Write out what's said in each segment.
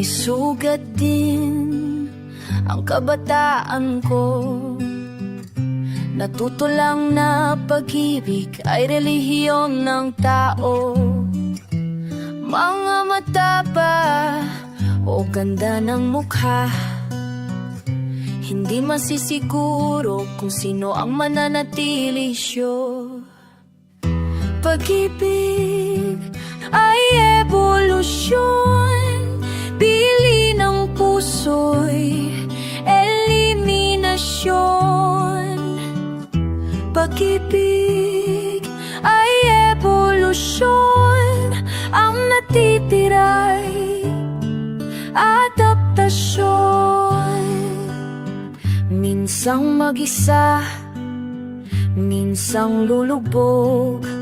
May sugat din ang kabataan ko. Natuto lang na pag-ibig ay relihiyon ng tao. Mga mata pa o ganda ng mukha. Hindi masisiguro kung sino ang mananatili siyo Pag-ibig ay evolusyon Bili ng puso'y eliminasyon. Pag-ibig ay evolusyon. Ang natitira'y adaptasyon. Minsang mag-isa Minsang lulubog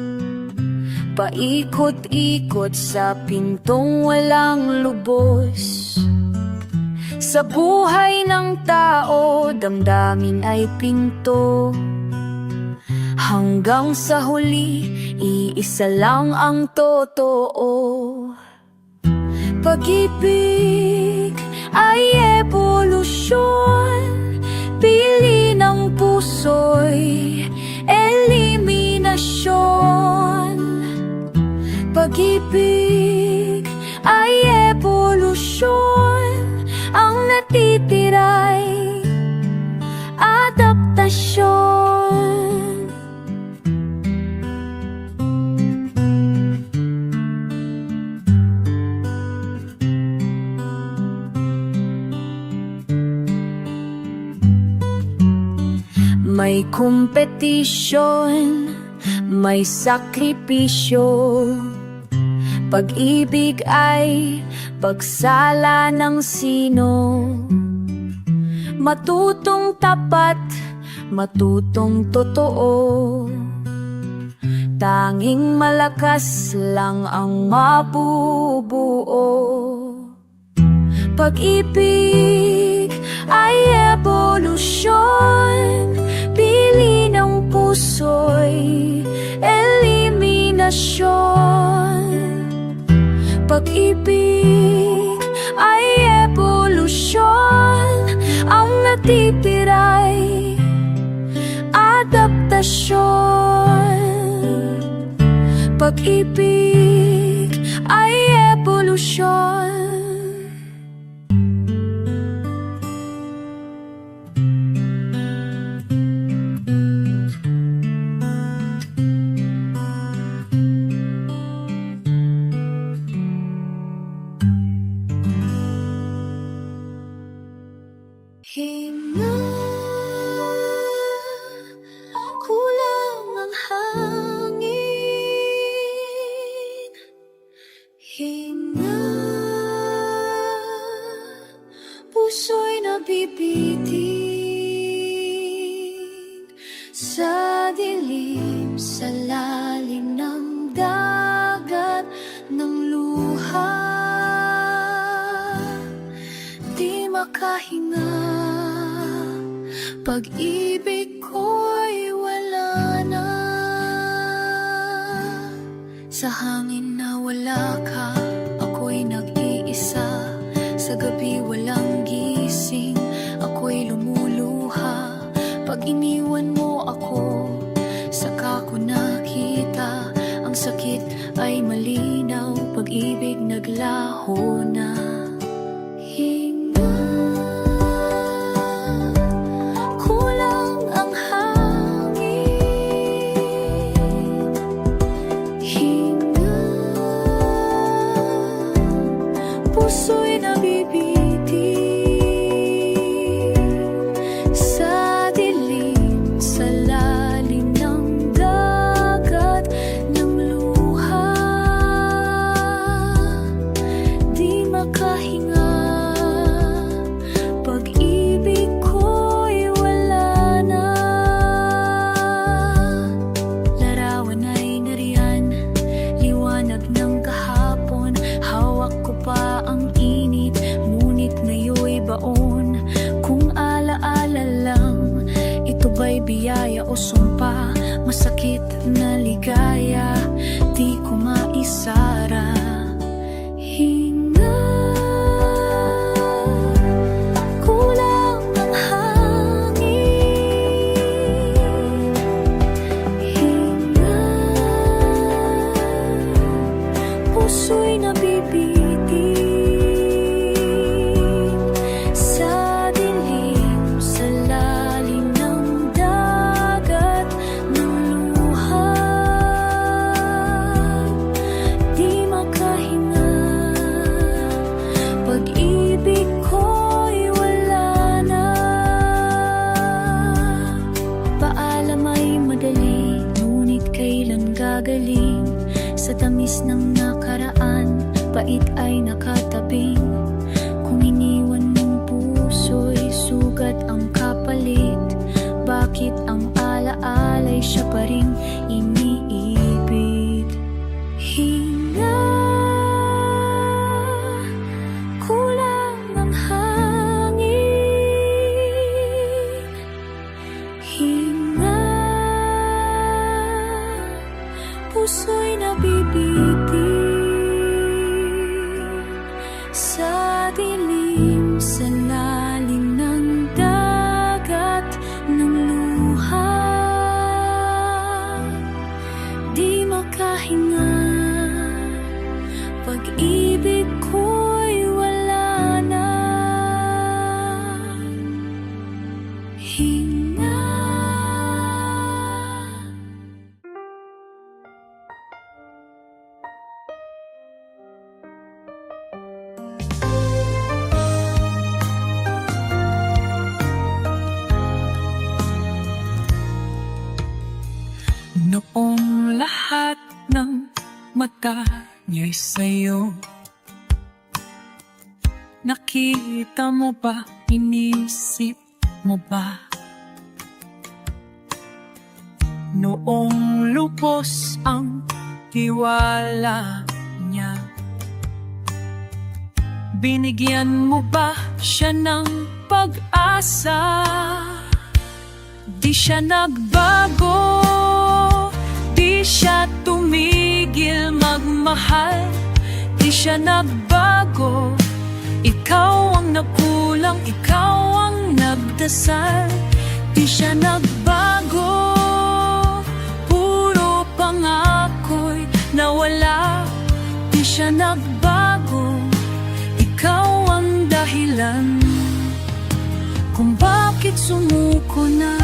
Paikot-ikot sa pintong walang lubos. Sa buhay ng tao, damdamin ay pinto. Hanggang sa huli, iisa lang ang totoo. Pag-ibig ay evolusyon. Pili ng puso'y eliminasyon Pag-ibig ay evolusyon Ang natitira'y adaptasyon. May kompetisyon, may sakripisyo Pag-ibig ay pagsala ng sino? Matutong tapat, matutong totoo. Tanging malakas lang ang mabubuo. Pag-ibig ay evolusyon Pili ng puso'y eliminasyon Pag-ibig ay evolusyon. Ang natitira'y adaptasyon. Pag-ibig ay evolusyon Sa gabi walang gising Ako'y lumuluha. Pag iniwan mo ako Saka ko nakita. Ang sakit ay malinaw Pag-ibig naglaho na sumpa Masakit na ligaya Di ko maisara. Hinga kahit ay naka Hinga Noong lahat ng mata niya'y sa'yo Nakita mo ba, inisip mo ba Noong lubos ang tiwala niya Binigyan mo ba siya ng pag-asa? Di siya nagbago Di siya tumigil magmahal Di siya nagbago Ikaw ang nakulang Ikaw ang nagdasal Di siya nagbago Puro pangako'y nawala. Di siya nagbago. Ikaw ang dahilan kung bakit sumuko na.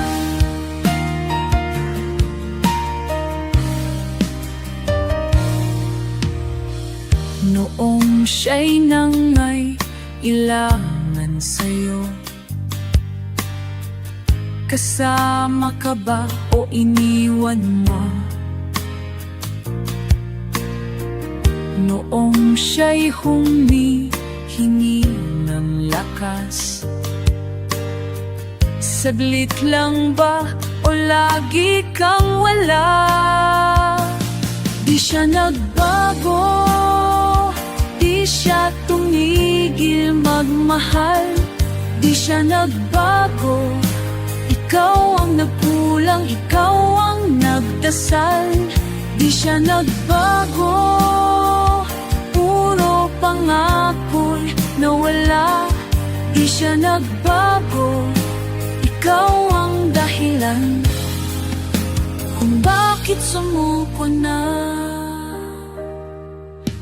Noong siya'y nangay ilangan sa'yo. Kasama ka ba o iniwan mo? Noong siya'y humihingi ng lakas. Saglit lang ba o lagi kang wala? Di siya nagbago Di siya tumigil magmahal. Di siya nagbago Ikaw ang nagkulang Ikaw ang nagdasal. Di siya nagbago pangako'y nawala Di siya nagbago. Ikaw ang dahilan kung bakit sumuko na.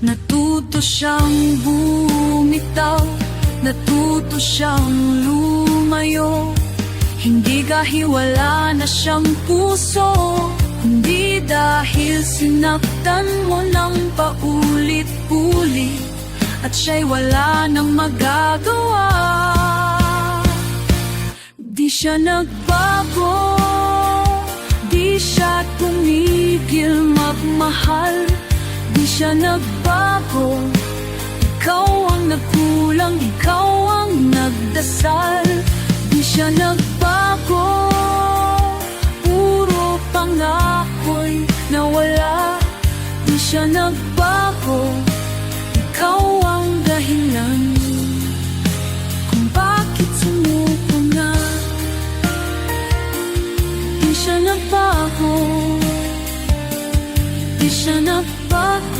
Natuto siyang bumitaw Natuto siyang lumayo. Hindi dahil wala na siyang puso Hindi dahil sinaktan mo ng paulit-ulit At siya'y wala nang magagawa. Di siya nagbago Di siya tumigil magmahal. Di siya nagbago Ikaw ang nagkulang Ikaw ang nagdasal. Di siya nagbago Puro pangako'y nawala. Di siya nagbago dahilan Kung bakit sumuko na? Di siya nagbago Di siya nagbago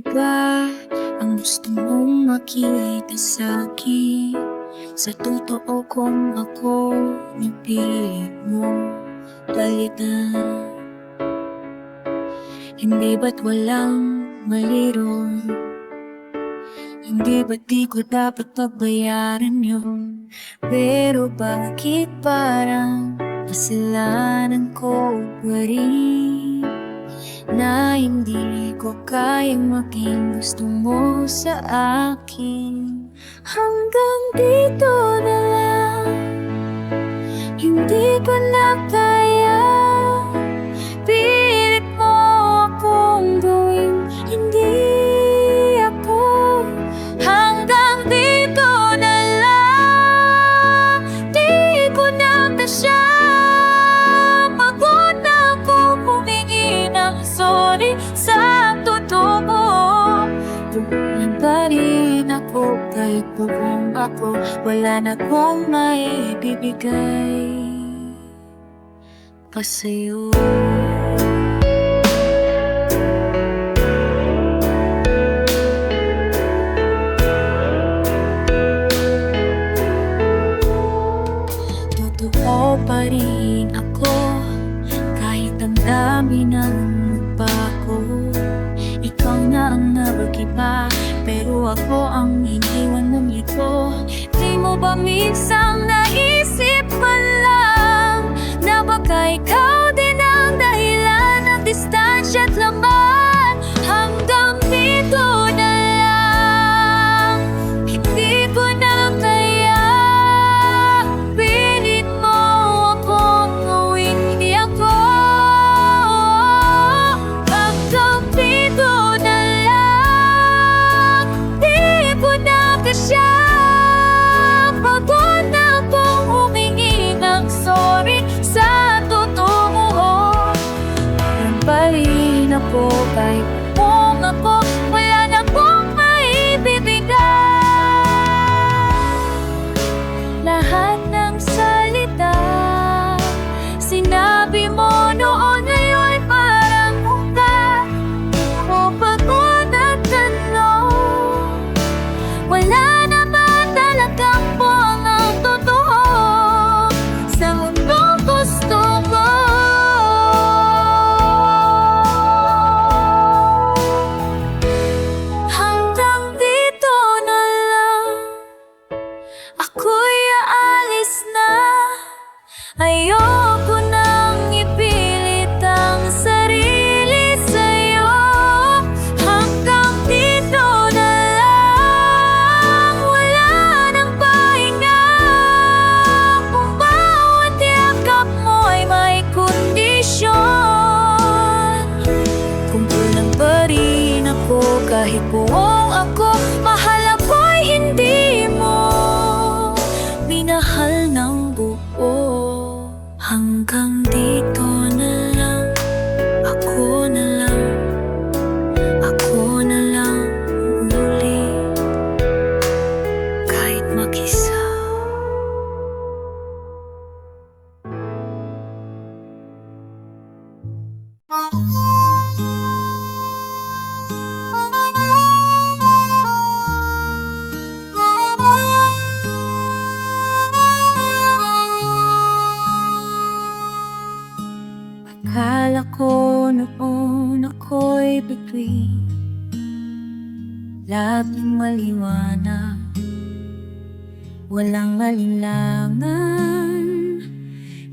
iba ang gusto mong makita sa akin Sa totoo kong ako napilit mo palitan Hindi ba't walang mali? Hindi ba't di ko dapat pagbayaran yun? Pero bakit parang kasalanan ko pa rin? Na hindi ko kayang maging gusto mo sa akin. Hanggang dito na lang. Hindi ko na kaya ako Wala na kong maibibigay Pasa'yo Pasa'yo peace.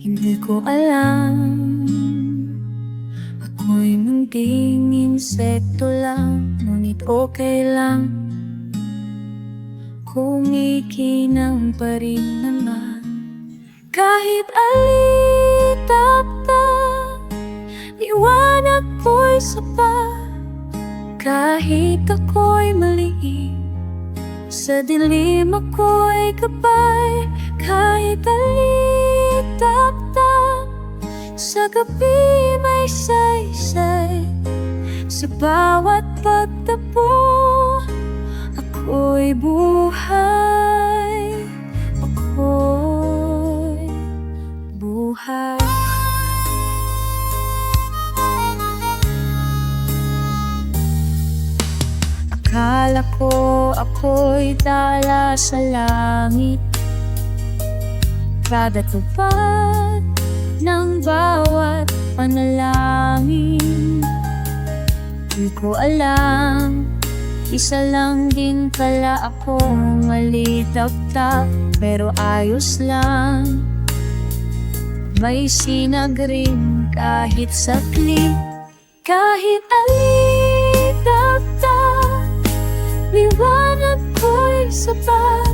Hindi ko alam. Ako'y munting insekto lang Ngunit okay lang. Kumikinang pa rin naman. Kahit alitap-tap Iwanag ko'y sapat Kahit ako'y maliit Sa dilim ako'y kapay Kahit alitap sa gabi may saysay Sa bawat pagtapo Ako'y buhay Ako'y buhay. Akala ko ako'y dala sa langit. Kada tupad ng bawat panalangin. Di ko alam, isa lang din pala akong malitap-tap Pero ayos lang, may sinag rin kahit sakli Kahit alitap-tap, liwanag ko'y sapat.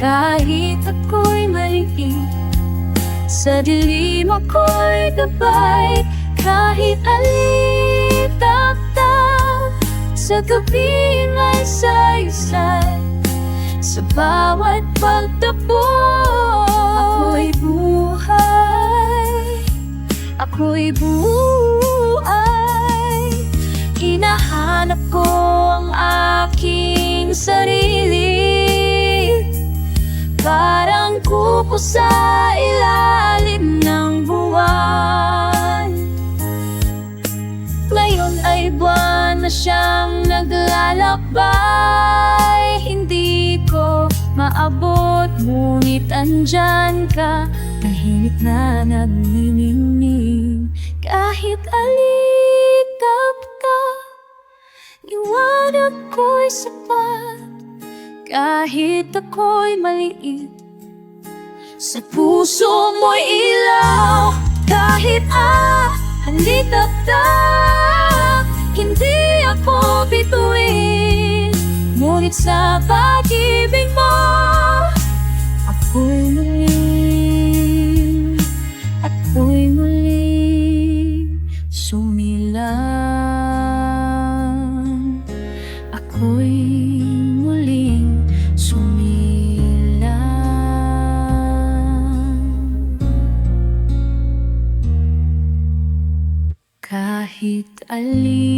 Kahit ako'y maliit sa dilim ako'y gabay Kahit alitata Sa gabi ay saysay Sa bawat pagtapo Ako'y buhay Ako'y buhay. Hinahanap ko ang aking sarili Parang kuko sa ilalim ng buwan. Ngayon ay buwan na siyang naglalakbay. Hindi ko maabot Ngunit andyan ka. Tahimik na nagniningning Kahit alikap ka Liwanag ko'y sapat Kahit ako'y maliit Sa puso mo'y ilaw. Kahit ah, halitap-tap Hindi ako bituin. Ngunit sa pag-ibig mo Ako'y muling Ako'y muling Sumilang Kahit alitap-tap